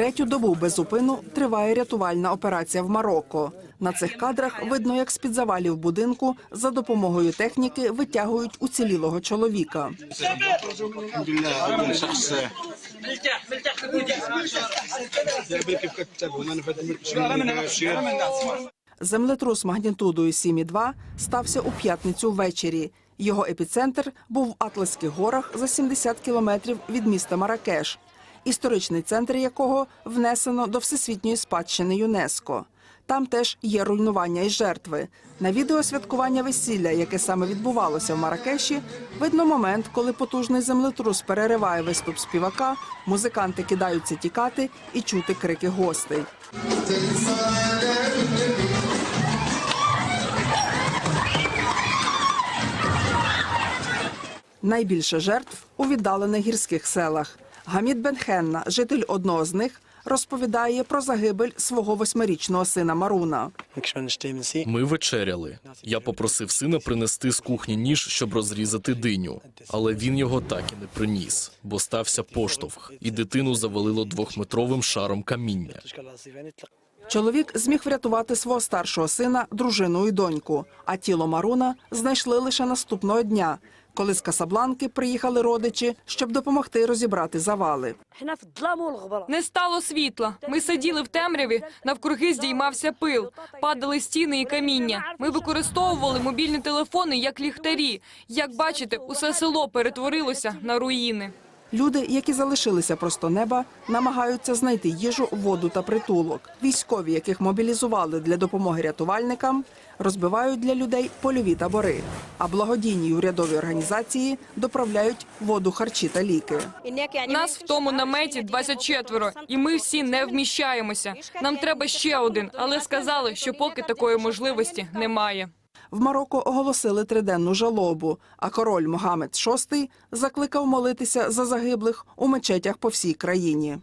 Третю добу безупину триває рятувальна операція в Марокко. На цих кадрах видно, як з під завалів будинку за допомогою техніки витягують уцілілого чоловіка. Землетрус магнітудою 7,2 стався у п'ятницю ввечері. Його епіцентр був в Атласських горах за 70 кілометрів від міста Маракеш історичний центр якого внесено до всесвітньої спадщини ЮНЕСКо. Там теж є руйнування і жертви. На відео святкування весілля, яке саме відбувалося в Маракеші, видно момент, коли потужний землетрус перериває виступ співака, музиканти кидаються тікати і чути крики гостей. Найбільше жертв у віддалених гірських селах. Гамід Бенхенна, житель одного з них, розповідає про загибель свого восьмирічного сина Маруна. Ми вечеряли. Я попросив сина принести з кухні ніж, щоб розрізати диню, але він його так і не приніс, бо стався поштовх, і дитину завалило двохметровим шаром каміння. Чоловік зміг врятувати свого старшого сина, дружину і доньку. А тіло Маруна знайшли лише наступного дня, коли з Касабланки приїхали родичі, щоб допомогти розібрати завали. Не стало світла. Ми сиділи в темряві, навкруги здіймався пил, падали стіни і каміння. Ми використовували мобільні телефони як ліхтарі. Як бачите, усе село перетворилося на руїни. Люди, які залишилися просто неба, намагаються знайти їжу, воду та притулок. Військові, яких мобілізували для допомоги рятувальникам, розбивають для людей польові табори. А благодійні урядові організації доправляють воду, харчі та ліки. Нас в тому наметі 24, і ми всі не вміщаємося. Нам треба ще один, але сказали, що поки такої можливості немає. В Марокко оголосили триденну жалобу, а король Могамед VI закликав молитися за загиблих у мечетях по всій країні.